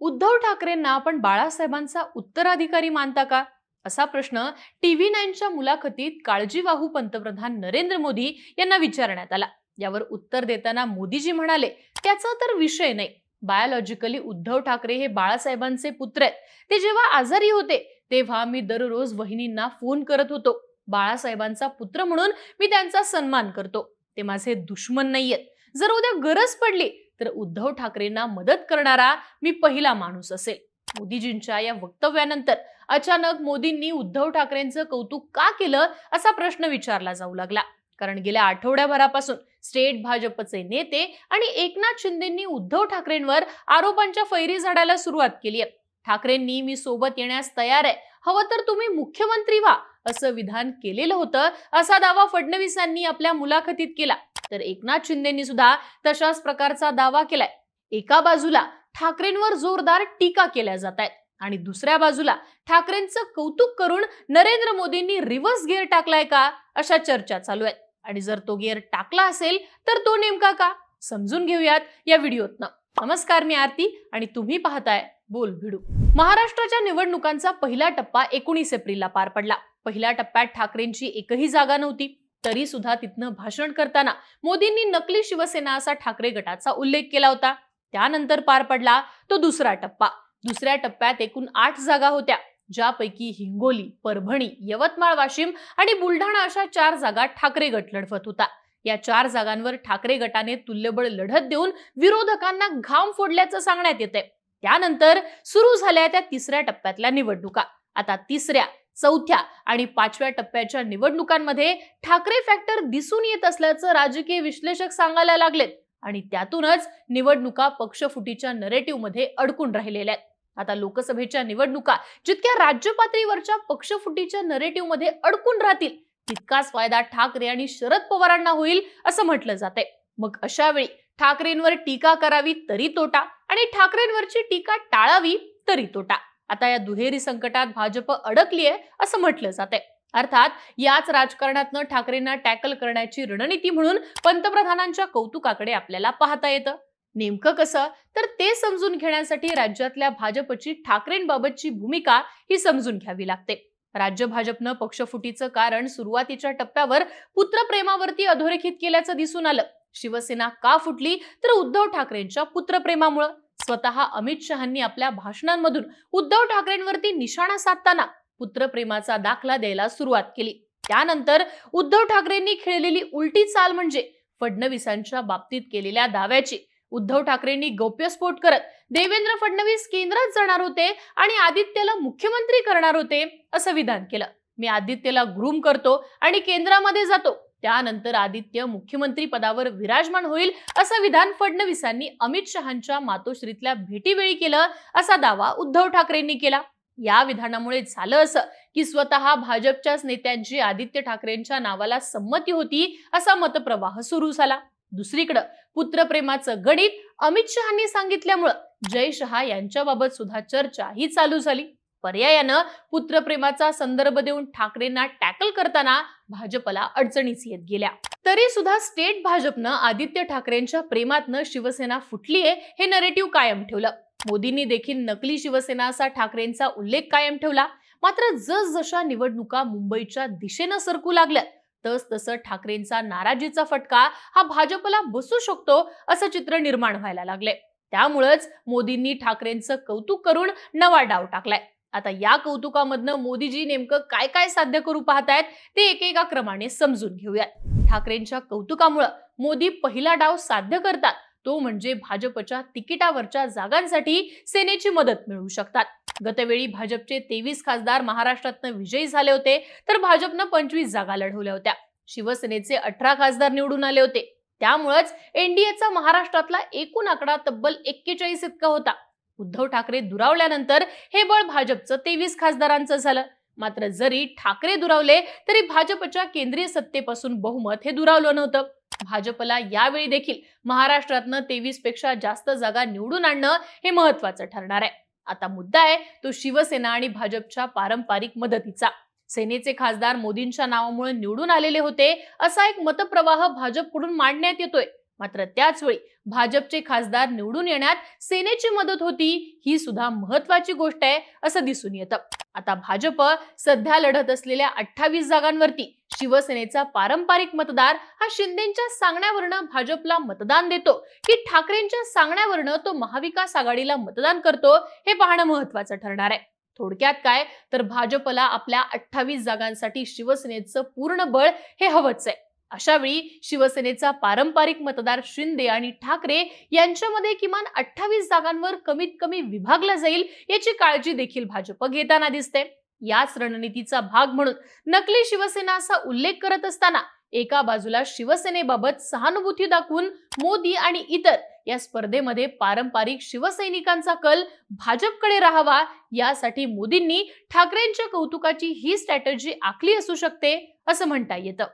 उद्धव ठाकरेंना आपण बाळासाहेबांचा उत्तराधिकारी मानता का? असा प्रश्न टीव्ही नाईनच्या मुलाखतीत काळजीवाहू पंतप्रधान नरेंद्र मोदी यांना विचारण्यात आला. यावर उत्तर देताना मोदीजी म्हणाले त्याचा तर विषय नाही. बायोलॉजिकली उद्धव ठाकरे हे बाळासाहेबांचे पुत्र आहेत. ते जेव्हा आजारी होते तेव्हा मी दररोज वहिनींना फोन करत होतो. बाळासाहेबांचा पुत्र म्हणून मी त्यांचा सन्मान करतो. ते माझे दुश्मन नाहीयेत. जर उद्या गरज पडली तर उद्धव ठाकरेंना मदत करणारा मी पहिला माणूस असेल. मोदीजींच्या या वक्तव्यानंतर अचानक मोदींनी उद्धव ठाकरेंचं कौतुक का केलं असा प्रश्न विचारला जाऊ लागला. कारण गेल्या आठवड्याभरापासून स्टेट भाजपचे नेते आणि एकनाथ शिंदेंनी उद्धव ठाकरेंवर आरोपांच्या फैरी झाडायला सुरुवात केली आहे. ठाकरेंनी मी सोबत येण्यास तयार आहे. हवं तर तुम्ही मुख्यमंत्री व्हा असं विधान केलेलं होतं असा दावा फडणवीसांनी आपल्या मुलाखतीत केला. तर एकनाथ शिंदेनी सुद्धा तशाच प्रकारचा दावा केलाय. एका बाजूला ठाकरेंवर जोरदार टीका केल्या जात आहेत आणि दुसऱ्या बाजूला ठाकरेंचं कौतुक करून नरेंद्र मोदींनी रिव्हर्स गिअर टाकलाय का अशा चर्चा चालू आहेत. आणि जर तो गिअर टाकला असेल तर तो नेमका का? समजून घेऊयात या व्हिडिओतनं. नमस्कार मी आरती आणि तुम्ही पाहताय बोल भिडू. महाराष्ट्राच्या निवडणुकांचा पहिला टप्पा एकोणीस एप्रिलला पार पडला. पहिल्या टप्प्यात ठाकरेंची एकही जागा नव्हती. तरी सुद्धा तिथनं भाषण करताना मोदींनी नकली शिवसेना असा ठाकरे गटाचा उल्लेख केला होता. त्यानंतर पार पडला तो दुसरा टप्पा. दुसऱ्या टप्प्यात एकूण आठ जागा होत्या ज्यापैकी हिंगोली परभणी यवतमाळ वाशिम आणि बुलढाणा अशा चार जागा ठाकरे गट लढवत होता. या चार जागांवर ठाकरे गटाने तुल्यबळ लढत देऊन विरोधकांना घाम फोडल्याचं सांगण्यात येते त्यानंतर सुरू झाल्या त्या तिसऱ्या टप्प्यातल्या निवडणुका. आता तिसऱ्या चौथ्या आणि पाचव्या टप्प्याच्या निवडणुकांमध्ये ठाकरे फॅक्टर दिसून येत असल्याचं राजकीय विश्लेषक सांगायला लागलेत. आणि त्यातूनच निवडणुका पक्षफुटीच्या नरेटिव्हमध्ये अडकून राहिलेल्या आहेत. आता लोकसभेच्या निवडणुका जितक्या राज्य पातळीवरच्या पक्षफुटीच्या नरेटिव्हमध्ये अडकून राहतील तितकाच फायदा ठाकरे आणि शरद पवारांना होईल असं म्हटलं जाते मग अशा वेळी ठाकरेंवर टीका करावी तरी तोटा आणि ठाकरेंवरची टीका टाळावी तरी तोटा. आता या दुहेरी संकटात भाजप अडकलीये असं म्हटलं जाते अर्थात याच राजकारणातनं ठाकरेंना टॅकल करण्याची रणनीती म्हणून पंतप्रधानांच्या कौतुकाकडे आपल्याला पाहता येतं. नेमकं कसं? तर ते समजून घेण्यासाठी राज्यातल्या भाजपची ठाकरेंबाबतची भूमिका ही समजून घ्यावी लागते. राज्य भाजपनं पक्षफुटीचं कारण सुरुवातीच्या टप्प्यावर पुत्रप्रेमावरती अधोरेखित केल्याचं दिसून आलं. शिवसेना का फुटली? तर उद्धव ठाकरेंच्या पुत्रप्रेमामुळं. स्वतः अमित शहांनी आपल्या भाषणांमधून उद्धव ठाकरेंवरती निशाणा साधताना पुत्रप्रेमाचा दाखला द्यायला सुरुवात केली. त्यानंतर उद्धव ठाकरेंनी खेळलेली उलटी चाल म्हणजे फडणवीसांच्या बाबतीत केलेल्या दाव्याची. उद्धव ठाकरेंनी गौप्यस्फोट करत देवेंद्र फडणवीस केंद्रात जाणार होते आणि आदित्यला मुख्यमंत्री करणार होते असं विधान केलं. मी आदित्यला ग्रूम करतो आणि केंद्रामध्ये जातो. त्यानंतर आदित्य मुख्यमंत्री पदावर विराजमान होईल असं विधान फडणवीसांनी अमित शहांच्या मातोश्रीतल्या भेटीवेळी केलं असा दावा उद्धव ठाकरेंनी केला. या विधानामुळे झालं असं की स्वतः भाजपच्याच नेत्यांची आदित्य ठाकरेंच्या नावाला संमती होती असा मतप्रवाह सुरू झाला. दुसरीकडं पुत्रप्रेमाचं गणित अमित शहांनी सांगितल्यामुळं जय शहा यांच्याबाबत सुद्धा चर्चा ही चालू झाली. पर्यायानं पुत्रप्रेमाचा संदर्भ देऊन ठाकरेंना टॅकल करताना भाजपला अडचणीच येत गेल्या. तरी सुद्धा स्टेट भाजपनं आदित्य ठाकरेंच्या प्रेमातनं शिवसेना फुटलीये हे नरेटिव्ह कायम ठेवलं. मोदींनी देखील नकली शिवसेना असा ठाकरेंचा उल्लेख कायम ठेवला. मात्र जसजशा निवडणुका मुंबईच्या दिशेनं सरकू लागल्या तस तसं ठाकरेंचा नाराजीचा फटका हा भाजपला बसू शकतो असं चित्र निर्माण व्हायला लागले त्यामुळंच मोदींनी ठाकरेंचं कौतुक करून नवा डाव टाकलाय. आता या कौतुकामधनं मोदीजी नेमकं काय काय साध्य करू पाहतायत ते एकेका क्रमाने समजून घेऊयात. ठाकरेंच्या कौतुकामुळं मोदी पहिला डाव साध्य करतात. तो म्हणजे भाजपच्या तिकिटावरच्या जागांसाठी सेनेची मदत मिळवू शकतात. गतवेळी भाजपचे तेवीस खासदार महाराष्ट्रातनं विजयी झाले होते तर भाजपनं पंचवीस जागा लढवल्या होत्या. शिवसेनेचे अठरा खासदार निवडून आले होते. त्यामुळेच एनडीएचा महाराष्ट्रातला एकूण आकडा तब्बल एक्केचाळीस इतका होता. उद्धव ठाकरे दुरावल्यानंतर हे बळ भाजपचं तेवीस खासदारांचं झालं. मात्र जरी ठाकरे दुरावले तरी भाजपच्या केंद्रीय सत्तेपासून बहुमत हे दुरावलं नव्हतं. भाजपला यावेळी देखील महाराष्ट्रातनं तेवीसपेक्षा जास्त जागा निवडून आणणं हे महत्वाचं ठरणार आहे. आता मुद्दा आहे तो शिवसेना आणि भाजपच्या पारंपरिक मदतीचा. सेनेचे खासदार मोदींच्या नावामुळे निवडून आलेले होते असा एक मतप्रवाह भाजपकडून मांडण्यात येतोय. मात्र त्याच वेळी भाजपचे खासदार निवडून येण्यात सेनेची मदत होती ही सुद्धा महत्वाची गोष्ट आहे असं दिसून येतं. आता भाजप सध्या लढत असलेल्या अठ्ठावीस जागांवरती शिवसेनेचा पारंपरिक मतदार हा शिंदेच्या सांगण्यावरनं भाजपला मतदान देतो की ठाकरेंच्या सांगण्यावरनं तो महाविकास आघाडीला मतदान करतो हे पाहणं महत्वाचं ठरणार आहे. थोडक्यात काय? तर भाजपला आपल्या अठ्ठावीस जागांसाठी शिवसेनेचं पूर्ण बळ हे हवंच आहे. अशावेळी शिवसेनेचा पारंपरिक मतदार शिंदे आणि ठाकरे यांच्यामध्ये किमान अठ्ठावीस जागांवर कमीत कमी विभागला जाईल याची काळजी देखील भाजप घेताना दिसते. याच रणनीतीचा भाग म्हणून नकली शिवसेना असा उल्लेख करत असताना एका बाजूला शिवसेनेबाबत सहानुभूती दाखवून मोदी आणि इतर या स्पर्धेमध्ये पारंपरिक शिवसैनिकांचा कल भाजपकडे राहावा यासाठी मोदींनी ठाकरेंच्या कौतुकाची ही स्ट्रॅटजी आखली असू शकते असं म्हणता येतं.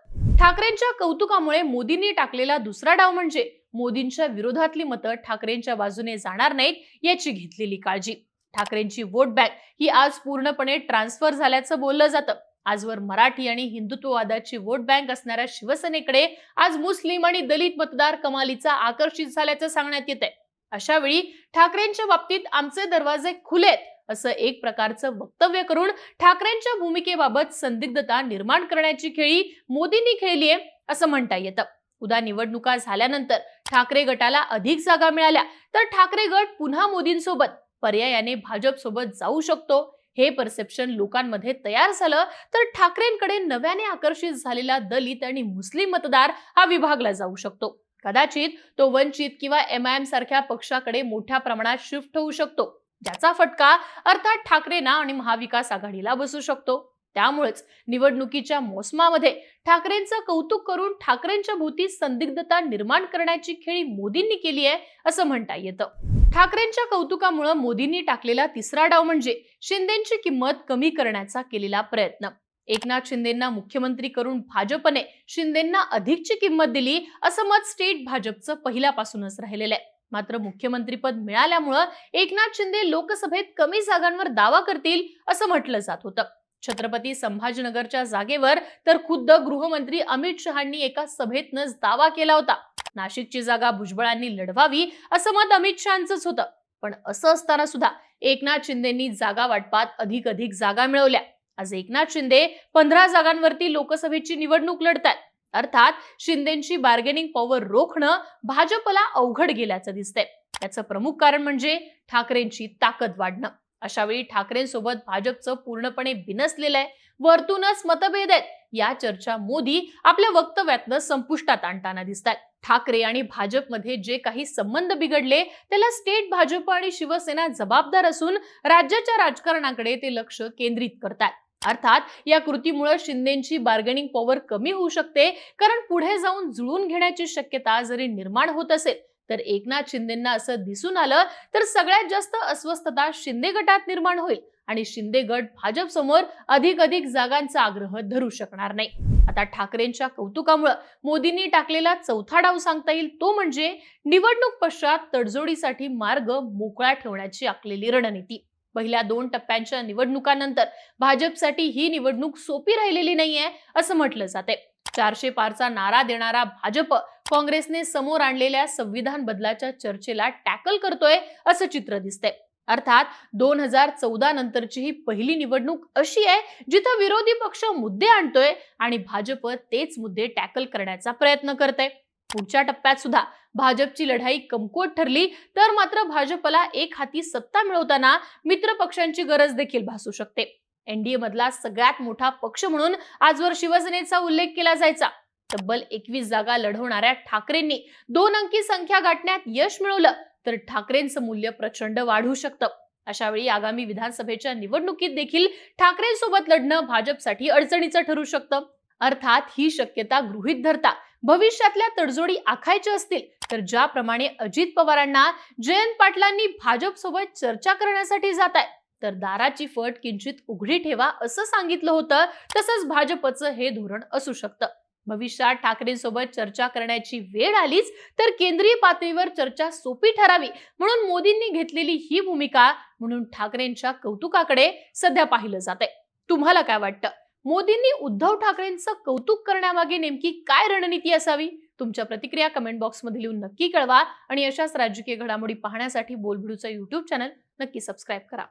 ठाकरेंच्या कौतुकामुळे मोदींनी टाकलेला दुसरा डाव म्हणजे मोदींच्या विरोधातली मतं ठाकरेंच्या बाजूने जाणार नाहीत याची घेतलेली काळजी. ठाकरेंची वोट बँक ही आज पूर्णपणे ट्रान्सफर झाल्याचं बोललं जातं. आजवर मराठी आणि हिंदुत्ववादाची वोट बँक असणाऱ्या शिवसेनेकडे आज मुस्लिम आणि दलित मतदार कमालीचा आकर्षित झाल्याचं सांगण्यात येत आहे अशा वेळी ठाकरेंच्या बाबतीत आमचे दरवाजे खुलेत. असं एक प्रकारचं वक्तव्य करून ठाकरेंच्या भूमिकेबाबत संदिग्धता निर्माण करण्याची खेळी मोदींनी खेळली आहे असं म्हणता येतं. उद्या निवडणुका झाल्यानंतर ठाकरे गटाला अधिक जागा मिळाल्या तर ठाकरे गट पुन्हा मोदींसोबत पर्यायाने भाजप सोबत जाऊ शकतो हे परसेप्शन लोकांमध्ये तयार झालं तर ठाकरेंकडे नव्याने आकर्षित झालेला दलित आणि मुस्लिम मतदार हा विभागला जाऊ शकतो. कदाचित तो वंचित किंवा एम आय एम सारख्या पक्षाकडे मोठ्या प्रमाणात शिफ्ट होऊ शकतो. त्याचा फटका अर्थात ठाकरेंना आणि महाविकास आघाडीला बसू शकतो. त्यामुळेच निवडणुकीच्या मोसमामध्ये ठाकरेंचं कौतुक करून ठाकरेंच्या भोवती संदिग्धता निर्माण करण्याची खेळी मोदींनी केली आहे असं म्हणता येतं. ठाकरेंच्या कौतुकामुळे मोदींनी टाकलेला तिसरा डाव म्हणजे शिंदेची किंमत कमी करण्याचा केलेला प्रयत्न. एकनाथ शिंदेंना मुख्यमंत्री करून भाजपने शिंदेंना अधिकची किंमत दिली असं मत स्टेट भाजपचं पहिल्यापासूनच राहिलेलं आहे. मात्र मुख्यमंत्रीपद मिळाल्यामुळं एकनाथ शिंदे लोकसभेत कमी जागांवर दावा करतील असं म्हटलं जात होतं. छत्रपती संभाजीनगरच्या जागेवर तर खुद्द गृहमंत्री अमित शहांनी एका सभेतनच दावा केला होता. नाशिकची जागा भुजबळांनी लढवावी असं मत अमित शहांचंच होतं. पण असं असताना सुद्धा एकनाथ शिंदेनी जागा वाटपात अधिक अधिक जागा मिळवल्या. आज एकनाथ शिंदे पंधरा जागांवरती लोकसभेची निवडणूक लढतात अर्थात शिंदेची बार्गेनिंग पॉवर रोखणं भाजपला अवघड गेल्याचं दिसतंय. याचं प्रमुख कारण म्हणजे ठाकरेंची ताकद वाढणं. अशावेळी ठाकरेंसोबत भाजपचं पूर्णपणे बिनसलेलं आहे. वरतूनच मतभेद आहेत. या चर्चा मोदी आपल्या वक्तव्यातनं संपुष्टात आणताना दिसतात ठाकरे आणि भाजपमध्ये जे काही संबंध बिघडले त्याला स्टेट भाजप आणि शिवसेना जबाबदार असून राज्याच्या राजकारणाकडे ते लक्ष केंद्रित करतात अर्थात या कृतीमुळे शिंदेची बार्गेनिंग पॉवर कमी होऊ शकते कारण पुढे जाऊन जुळून घेण्याची शक्यता जरी निर्माण होत असेल तर एकनाथ शिंदेना असं दिसून आलं तर सगळ्यात जास्त अस्वस्थता शिंदे गटात निर्माण होईल आणि शिंदे गट भाजप समोर अधिक अधिक जागांचा आग्रह धरू शकणार नाही. आता ठाकरेंच्या कौतुकामुळे मोदींनी टाकलेला चौथा डाव सांगता येईल तो म्हणजे निवडणूक पश्चात तडजोडीसाठी मार्ग मोकळा ठेवण्याची आखलेली रणनीती. पहिल्या दोन टप्प्यांच्या निवडणुकांनंतर भाजपसाठी ही निवडणूक सोपी राहिलेली नाहीये असं म्हटलं जाते. चारशे पारचा नारा देणारा भाजप काँग्रेसने समोर आणलेल्या संविधान बदलाच्या चर्चेला टॅकल करतोय असं चित्र दिसतंय. अर्थात दोन हजार चौदा नंतरची ही पहिली निवडणूक अशी आहे जिथं विरोधी पक्ष मुद्दे आणतोय आणि भाजप तेच मुद्दे टॅकल करण्याचा प्रयत्न करते पुढच्या टप्प्यात सुद्धा भाजपची लढाई कमकुवत ठरली तर मात्र भाजपला एक हाती सत्ता मिळवताना मित्र पक्षांची गरज देखील भासू शकते. एनडीए मधला सगळ्यात मोठा पक्ष म्हणून आजवर शिवसेनेचा उल्लेख केला जायचा. तब्बल एकवीस जागा लढवणाऱ्या ठाकरेंनी दोन अंकी संख्या गाठण्यात यश मिळवलं तर ठाकरेंचं मूल्य प्रचंड वाढू शकतं. अशा वेळी आगामी विधानसभेच्या निवडणुकीत देखील ठाकरेंसोबत लढणं भाजपसाठी अडचणीचं ठरू शकतं. अर्थात ही शक्यता गृहीत धरता. भविष्यातल्या तडजोडी आखायच्या असतील तर ज्याप्रमाणे अजित पवारांना जयंत पाटलांनी भाजप सोबत चर्चा करण्यासाठी जात आहे तर दाराची फट किंचित उघडी ठेवा असं सांगितलं होतं तसंच भाजपचं हे धोरण असू शकतं. भविष्यात ठाकरेंसोबत चर्चा करण्याची वेळ आलीच तर केंद्रीय पातळीवर चर्चा सोपी ठरावी म्हणून मोदींनी घेतलेली ही भूमिका म्हणून ठाकरेंच्या कौतुकाकडे सध्या पाहिलं जाते तुम्हाला काय वाटतं? मोदींनी उद्धव ठाकरेंचं कौतुक करण्यामागे नेमकी काय रणनीती असावी? तुमच्या प्रतिक्रिया कमेंट बॉक्समध्ये लिहून नक्की कळवा आणि अशाच राजकीय घडामोडी पाहण्यासाठी बोलबिडूचं युट्यूब चॅनल नक्की सबस्क्राईब करा.